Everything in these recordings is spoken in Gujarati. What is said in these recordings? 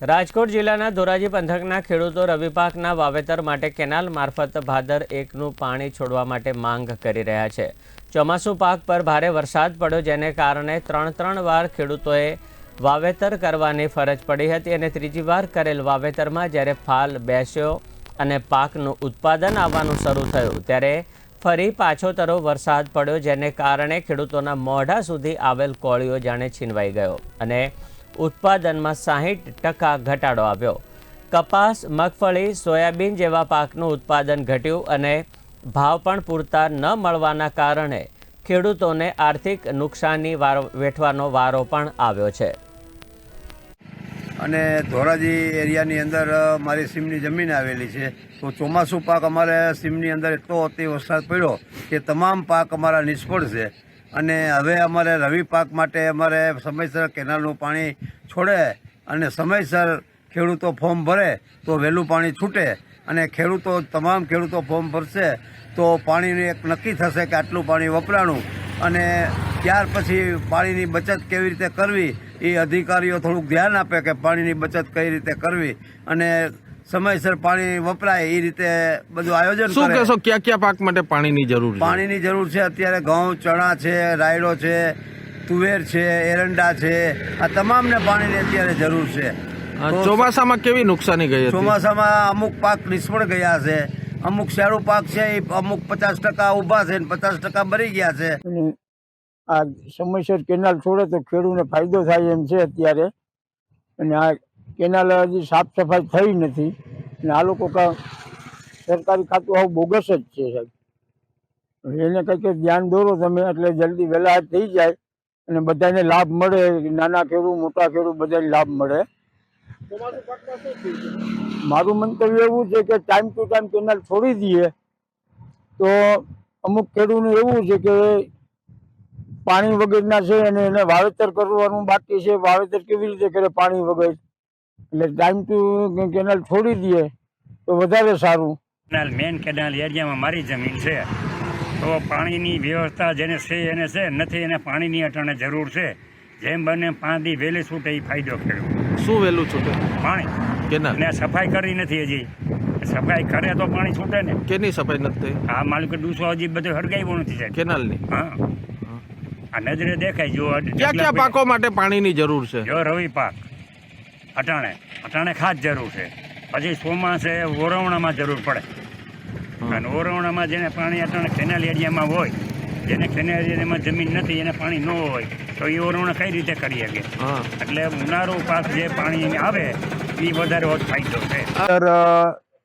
રાજકોટ જિલ્લાના ધોરાજી પંથકના ખેડૂતો રવિ પાકના વાવેતર માટે કેનાલ મારફત ભાદર એકનું પાણી છોડવા માટે માંગ કરી રહ્યા છે. ચોમાસુ પાક પર ભારે વરસાદ પડ્યો, જેને કારણે ત્રણ ત્રણ વાર ખેડૂતોએ વાવેતર કરવાની ફરજ પડી હતી અને ત્રીજી વાર કરેલ વાવેતરમાં જ્યારે ફાલ બેસ્યો અને પાકનું ઉત્પાદન આવવાનું શરૂ થયું, ત્યારે ફરી પાછોતરો વરસાદ પડ્યો, જેને કારણે ખેડૂતોના મોઢા સુધી આવેલ કોળીઓ જાણે છીનવાઈ ગયો અને ઉત્પાદનમાં સાહીઠ ટકા ઘટાડો આવ્યો. કપાસ, મગફળી, સોયાબીન જેવા પાકનું ઉત્પાદન ઘટ્યું અને ભાવ પણ પૂરતા ન મળવાના કારણે ખેડૂતોને આર્થિક નુકસાની વેઠવાનો વારો પણ આવ્યો છે. અને ધોરાજી એરિયાની અંદર મારી સીમની જમીન આવેલી છે. તો ચોમાસું પાક અમારે સીમની અંદર એટલો અતિ વરસાદ પડ્યો કે તમામ પાક અમારા નિષ્ફળ છે. અને હવે અમારે રવિ પાક માટે અમારે સમયસર કેનાલનું પાણી છોડે અને સમયસર ખેડૂતો ફોર્મ ભરે તો વહેલું પાણી છૂટે અને ખેડૂતો, તમામ ખેડૂતો ફોર્મ ભરશે તો પાણીનું એક નક્કી થશે કે આટલું પાણી વપરાણું. અને ત્યાર પછી પાણીની બચત કેવી રીતે કરવી એ અધિકારીઓ થોડુંક ધ્યાન આપે કે પાણીની બચત કઈ રીતે કરવી. અને સમયસર પાણી વપરાય એ રીતે બધું આયોજન શું કહેશો કયા કયા પાક માટે પાણીની જરૂર છે? પાણીની જરૂર છે અત્યારે ઘઉં ચણા છે રાયડો છે તુવેર છે એરંડા છે આ તમામને પાણીની અત્યારે જરૂર છે. ચોમાસામાં કેવી નુકસાની ગઈ હતી? ચોમાસામાં અમુક પાક નિષ્ફળ ગયા છે. અમુક શેરુ પાક છે એ અમુક પચાસ ટકા ઊભા છે ને પચાસ ટકા મરી ગયા છે. આ સમયસર કેનાલ છોડે તો ખેડૂતને ફાયદો થાય એમ છે અત્યારે. અને આ કેનાલ હજી સાફ સફાઈ થઈ નથી. અને આ લોકો સરકારી ખાતું આવું બોગસ જ છે સાહેબ. એને કંઈક ધ્યાન દોરો તમે, એટલે જલ્દી વહેલા થઈ જાય અને બધાને લાભ મળે, નાના ખેડૂત, મોટા ખેડૂત બધાને લાભ મળે. મારું મંતવ્ય એવું છે કે ટાઈમ ટુ ટાઈમ કેનાલ છોડી દઈએ. તો અમુક ખેડૂતનું એવું છે કે પાણી વગરના છે અને એને વાવેતર કરવાનું બાકી છે. વાવેતર કેવી રીતે કરે પાણી વગર? એટલે ટાઈમ ટુ કેનાલ છોડી દઈએ તો વધારે સારું. કેનાલ મેન કેનાલ એરિયામાં મારી જમીન છે. તો પાણીની વ્યવસ્થા જેને છે એને છે નથી એને પાણીની અટાણે જરૂર છે. જેમ બને પાંચ દી વહેલી છૂટે એ ફાયદો ખેડૂત શું વહેલું છૂટે? પાણી. કેનાલ. ને સફાઈ કરી નથી હજી. સફાઈ કરે તો પાણી છૂટે ને. કેની સફાઈ નથી આ માલિક ડૂસો હજી બધું હરગાવ્યું નથી સાહેબ. કેનાલની? હા. આ નજરે દેખાય જો ક્યાં ક્યાં પાકો માટે પાણીની જરૂર છે? જો રવિ પાક. અટાણે અટાણે ખાસ જરૂર છે. પછી ચોમાસે ઓરવણામાં જરૂર પડે. અને ઓરવણામાં જેને પાણી અટાણે કેનાલ એરિયામાં હોય જેને કેનાલ એરિયામાં જમીન નથી એને પાણી ન હોય તો એ ઓરવણ કઈ રીતે કરી શકે? એટલે ઉનાળુ પાક જે પાણી આવે એ વધારે ફાયદો છે.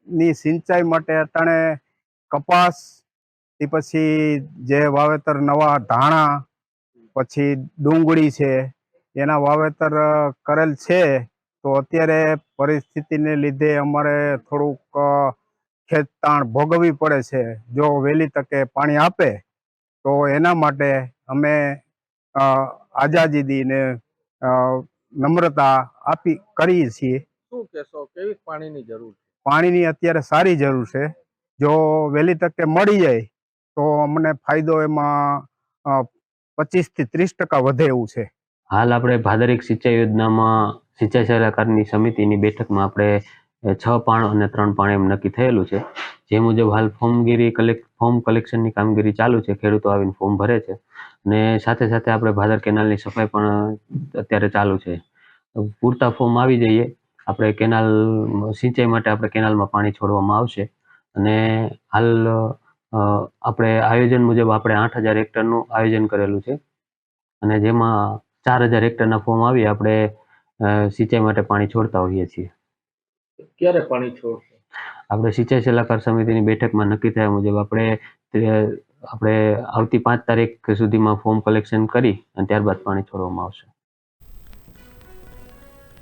ની સિંચાઈ માટે અટાણે કપાસ તે પછી જે વાવેતર નવા ધાણા પછી ડુંગળી છે એના વાવેતર કરેલ છે. તો અત્યારે પરિસ્થિતિને લીધે અમારે થોડુંક ખેતતાણ ભોગવવી પડે છે. જો વહેલી તકે પાણી આપે તો એના માટે અમે આઝાદીને નમ્રતા આપી કરીએ છીએ. શું કહેશો? કેવી પાણીની જરૂર છે? પાણીની અત્યારે સારી જરૂર છે. જો વહેલી તકે મળી જાય તો અમને ફાયદો એમાં પચીસથી ત્રીસ ટકા વધે એવું છે. હાલ આપણે ભાદરિક સિંચાઈ યોજનામાં સિંચાઈ સલાહકારની સમિતિની બેઠકમાં આપણે છ પાણ અને ત્રણ પાણ એમ નક્કી થયેલું છે. જે મુજબ હાલ ફોર્મગીરી કલેક્ટ ફોર્મ કલેક્શનની કામગીરી ચાલુ છે. ખેડૂતો આવીને ફોર્મ ભરે છે. અને સાથે સાથે આપણે ભાદર કેનાલની સફાઈ પણ અત્યારે ચાલુ છે. પૂરતા ફોર્મ આવી જઈએ. આપણે કેનાલ, સિંચાઈ માટે આપણે કેનાલમાં પાણી છોડવામાં આવશે. અને હાલ આપણે આયોજન મુજબ આપણે આઠ હજાર હેક્ટરનું આયોજન કરેલું છે. અને જેમાં ચાર હજાર હેક્ટરના ફોર્મ આવી આપણે સિંચાઈ માટે પાણી છોડતા હોઈએ છીએ. ક્યારે પાણી છોડશે? આપણે સિંચાઈ સલાહકાર સમિતિની બેઠકમાં નક્કી થયા મુજબ આપણે આપણે આવતી પાંચ તારીખ સુધીમાં ફોર્મ કલેક્શન કરી અને ત્યારબાદ પાણી છોડવામાં આવશે.